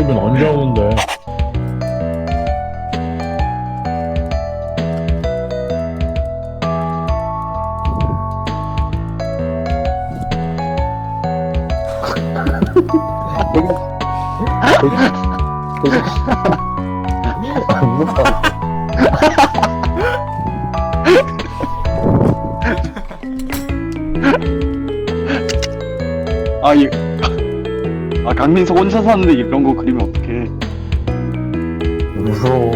기분 안 좋은데. 안 무서워. 아, 이, 아, 강민석 혼자 사는데 이런 거 그리면 어떡해. 무서워.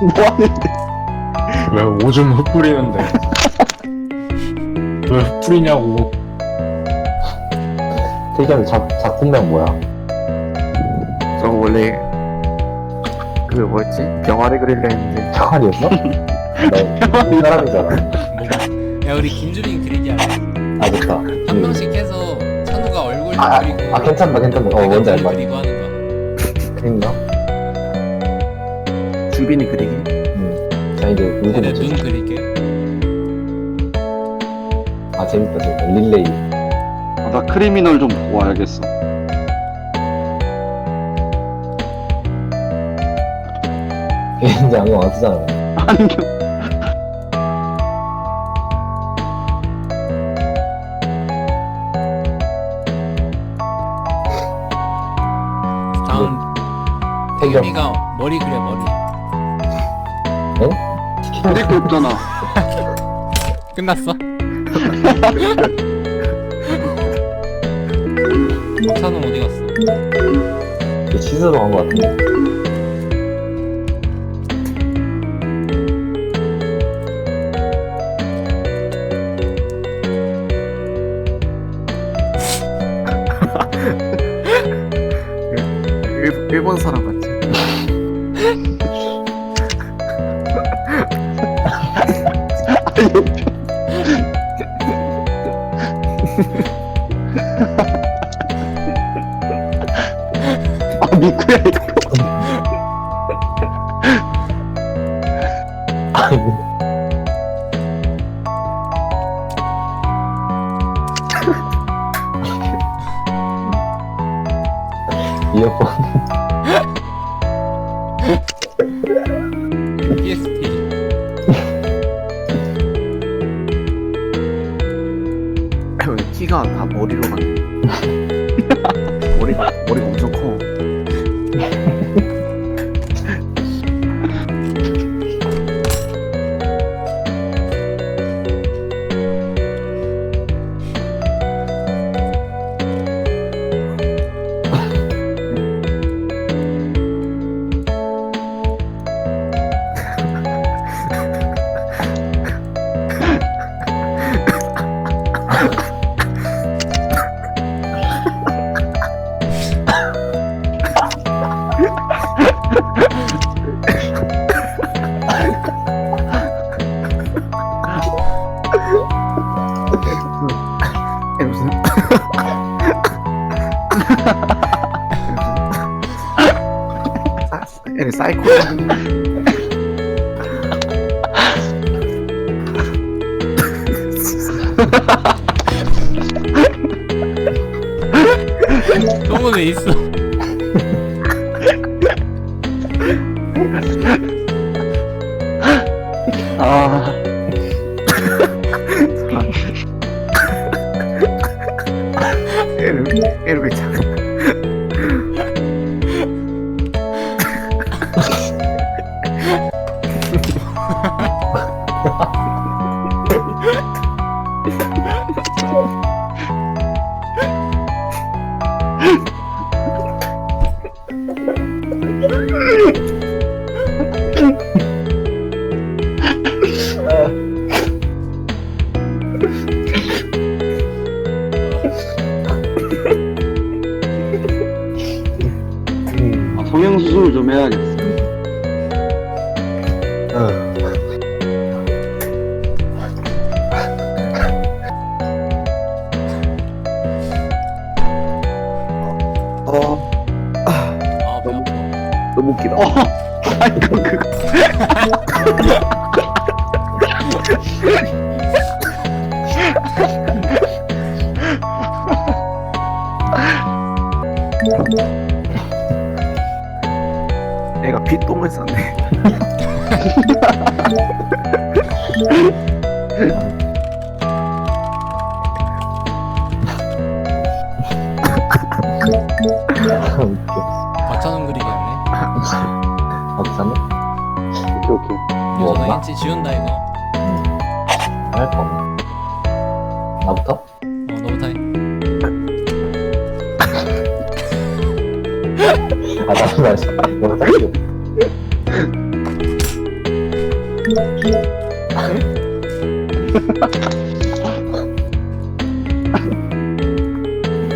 뭐 하는데? 왜 오줌 흩뿌리는데? 왜 흩뿌리냐고. 태기형 작, 작품명 뭐야? 저 원래 그 뭐였지? 병아리 그리려 했는데 평안이었어? 나이 사람이잖아. 뭐가? 야 우리 김주빈 그리기 하자. 아, 좋다. 한 명씩 해서 아, 그리고 아, 괜찮다, 괜찮다. 어, 뭔지 알눈것 그리고 하는 거. 그린가? 주빈이 그리기 응. 자, 이제 울고 내가 눈 묻히자. 그릴게. 아, 재밌다, 재밌다. 릴레이. 아, 나 크리미널 좀 보고 와야겠어. 이제 안경 안 쓰잖아. 안경. 다 태경. 태경이가 머리 그려 머리. 그릴 게 없잖아. 끝났어? 찬우 어디 갔어? 이거 씻으러 간것 같은데. 일, 일본 사람 아, 미쿠야, 이거. 이어폰. 키가 다 머리로 가네 머리가 머리가 엄청 커 에, 무슨. 사- 얘네 사이코 왜 있어? Evet, elbette. 성형 수술 좀 해야겠어. 어, 어. 아, 배 아파. 너무 웃기다. 어, 아 이거 그거. 애가 핏똥을 쌌네. 웃겨. 박찬웅 그리기 할래? 박사는? 오케이 오케이. 뭐 없나? 유저당했지 지운다 이거 할거 없나? 나부터? 아, 나도 다시. 너무 딱히.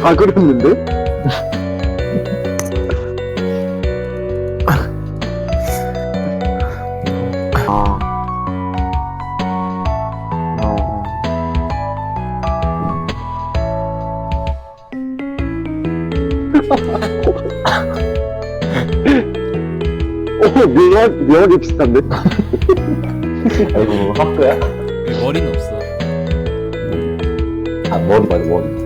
다 그렸는데? 아. 오 묘하, 묘하게 비슷한데? 아이고, 학교야? 머리는 없어 아, 머리 맞아, 머리.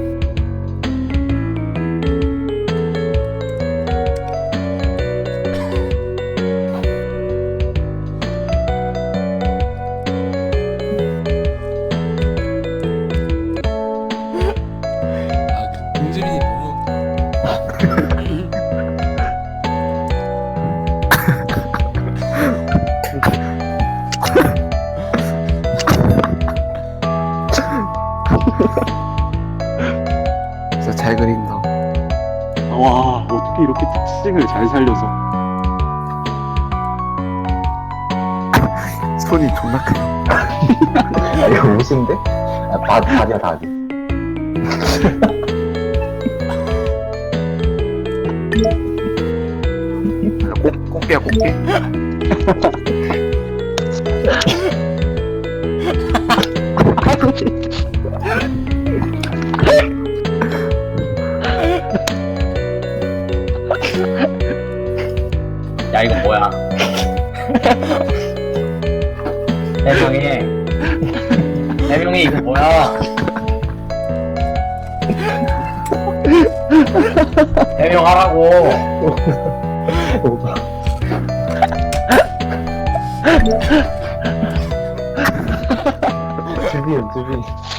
이렇게 특징을 잘 살려서 손이 존나 크. 아, 이거 옷인데? 아, 바, 바지야, 바지. 꽃, 꽃게야, 꽃게. 해명하라고. 두빈, 두빈.